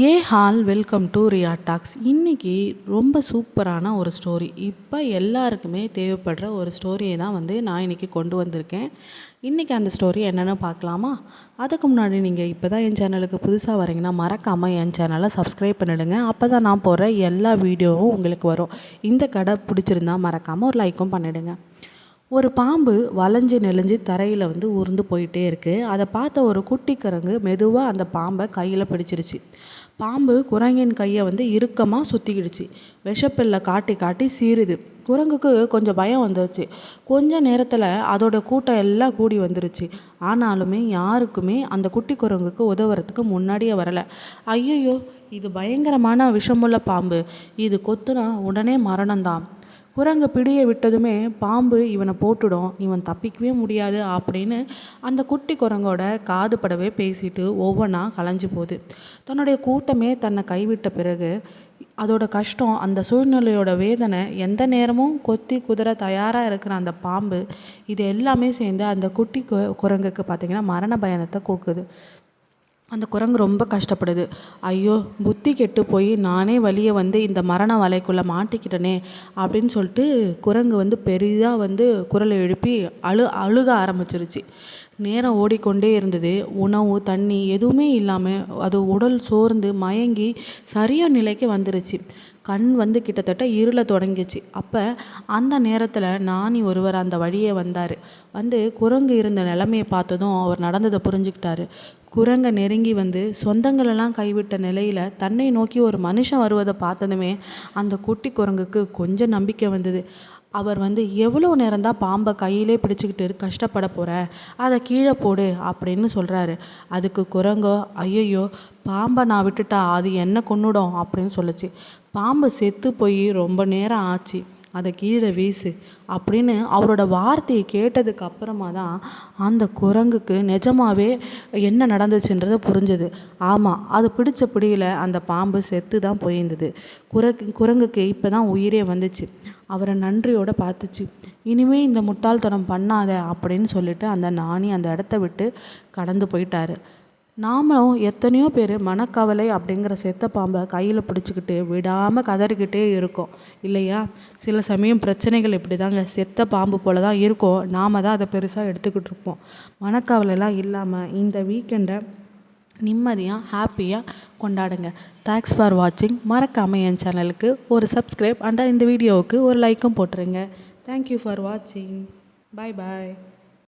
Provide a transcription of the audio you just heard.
Hey all welcome to Riya talks. இன்றைக்கி ரொம்ப சூப்பரான ஒரு ஸ்டோரி. இப்போ எல்லாருக்குமே தேவைப்படுற ஒரு ஸ்டோரியை தான் வந்து நான் இன்றைக்கி கொண்டு வந்திருக்கேன். இன்றைக்கி அந்த ஸ்டோரி என்னென்னு பார்க்கலாமா? அதுக்கு முன்னாடி நீங்கள் இப்போ தான் என் சேனலுக்கு புதுசாக வரீங்கன்னா மறக்காமல் என் சேனலை சப்ஸ்கிரைப் பண்ணிவிடுங்க அப்போ தான் நான் போடுற எல்லா வீடியோவும் உங்களுக்கு வரும். இந்த கடை பிடிச்சிருந்தா மறக்காமல் ஒரு லைக்கும் பண்ணிவிடுங்க ஒரு பாம்பு வளைஞ்சு நெளிஞ்சு தரையில் வந்து உருண்டு போயிட்டே இருக்குது அதை பார்த்த ஒரு குட்டி குரங்கு மெதுவாக அந்த பாம்பை கையில் பிடிச்சிருச்சு. பாம்பு குரங்கின் கையை வந்து இறுக்கமாக சுற்றிக்கிடுச்சு விஷப்பில்லை காட்டி காட்டி சீருது குரங்குக்கு கொஞ்சம் பயம் வந்துருச்சு. கொஞ்ச நேரத்தில் அதோட கூட்டம் எல்லாம் கூடி வந்துருச்சு. ஆனாலுமே யாருக்குமே அந்த குட்டி குரங்குக்கு உதவுறதுக்கு முன்னாடியே வரலை. ஐயோ இது பயங்கரமான விஷமுள்ள பாம்பு. இது கொத்துனா உடனே மரணம்தான். குரங்கு பிடியை விட்டதுமே பாம்பு இவனை போட்டுடும் இவன் தப்பிக்கவே முடியாது அப்படின்னு அந்த குட்டி குரங்கோட காது படவே பேசிட்டு ஒவ்வொன்றா கலைஞ்சு போகுது. தன்னுடைய கூட்டமே தன்னை கைவிட்ட பிறகு அதோட கஷ்டம் அந்த சூழ்நிலையோட வேதனை எந்த நேரமும் கொத்தி குதிரை தயாராக இருக்கிற அந்த பாம்பு இது எல்லாமே சேர்ந்து அந்த குட்டி குரங்குக்கு பார்த்திங்கன்னா மரண பயணத்தை கொடுக்குது. அந்த குரங்கு ரொம்ப கஷ்டப்படுது. ஐயோ புத்தி கெட்டு போய் நானே வழியை வந்து இந்த மரண வலைக்குள்ளே மாட்டிக்கிட்டனே அப்படின்னு சொல்லிட்டு குரங்கு வந்து பெரிதாக வந்து குரலை எழுப்பி அழு அழுக ஆரம்பிச்சிருச்சு. நேரம் ஓடிக்கொண்டே இருந்தது. உணவு தண்ணி எதுவுமே இல்லாமல் அது உடல் சோர்ந்து மயங்கி சரியான நிலைக்கு வந்துருச்சு. கண் வந்து கிட்டத்தட்ட இருள தொடங்கிச்சு. அப்போ அந்த நேரத்தில் நானி ஒருவர் அந்த வழியே வந்தார். வந்து குரங்கு இருந்த நிலைமையை பார்த்ததும் அவர் நடந்ததை புரிஞ்சுக்கிட்டாரு. குரங்கை நெருங்கி வந்து சொந்தங்களெல்லாம் கைவிட்ட நிலையில் தன்னை நோக்கி ஒரு மனுஷன் வருவதை பார்த்ததுமே அந்த குட்டி குரங்குக்கு கொஞ்சம் நம்பிக்கை வந்தது. அவர் வந்து எவ்வளோ நேரம் தான் பாம்பை கையிலே பிடிச்சிக்கிட்டு கஷ்டப்பட போகிற அதை கீழே போடு அப்படின்னு சொல்கிறாரு அதுக்கு குரங்கோ ஐயையோ பாம்பை நான் விட்டுட்டா அது என்ன கொன்னுடும்? அப்படின்னு சொல்லுச்சு. பாம்பு செத்து போய் ரொம்ப நேரம் ஆச்சு. அதை கீழே வீசு அப்படின்னு அவரோட வார்த்தையை கேட்டதுக்கு அப்புறமா தான் அந்த குரங்குக்கு நிஜமாவே என்ன நடந்துச்சுன்றது புரிஞ்சுது. ஆமாம் அது பிடிச்ச பிடியில் அந்த பாம்பு செத்து தான் போயிருந்தது. குரங்கு குரங்குக்கு இப்போ தான் உயிரே வந்துச்சு. அவரை நன்றியோடு பார்த்துச்சு. இனிமே இந்த முட்டாள்தனம் பண்ணாத அப்படின்னு சொல்லிட்டு அந்த நாணி அந்த இடத்த விட்டு கடந்து போயிட்டாரு. நாமளும் எத்தனையோ பேர் மனக்கவலை அப்படிங்கிற செத்த பாம்பை கையில் பிடிச்சிக்கிட்டு விடாமல் கதறிக்கிட்டே இருக்கோம். இல்லையா? சில சமயம் பிரச்சனைகள் இப்படி தாங்க செத்த பாம்பு போல தான் இருக்கும். நாம் தான் அதை பெருசாக எடுத்துக்கிட்டு இருப்போம். மனக்கவலைலாம் இல்லாமல் இந்த வீக்கெண்டை நிம்மதியாக ஹாப்பியாக கொண்டாடுங்க. தேங்க்ஸ் ஃபார் வாட்சிங் மறக்காமல் என் சேனலுக்கு ஒரு சப்ஸ்கிரைப் அண்ட் இந்த வீடியோவுக்கு ஒரு லைக்கும் போட்டுருங்க. தேங்க்யூ ஃபார் வாட்சிங் பாய் பாய்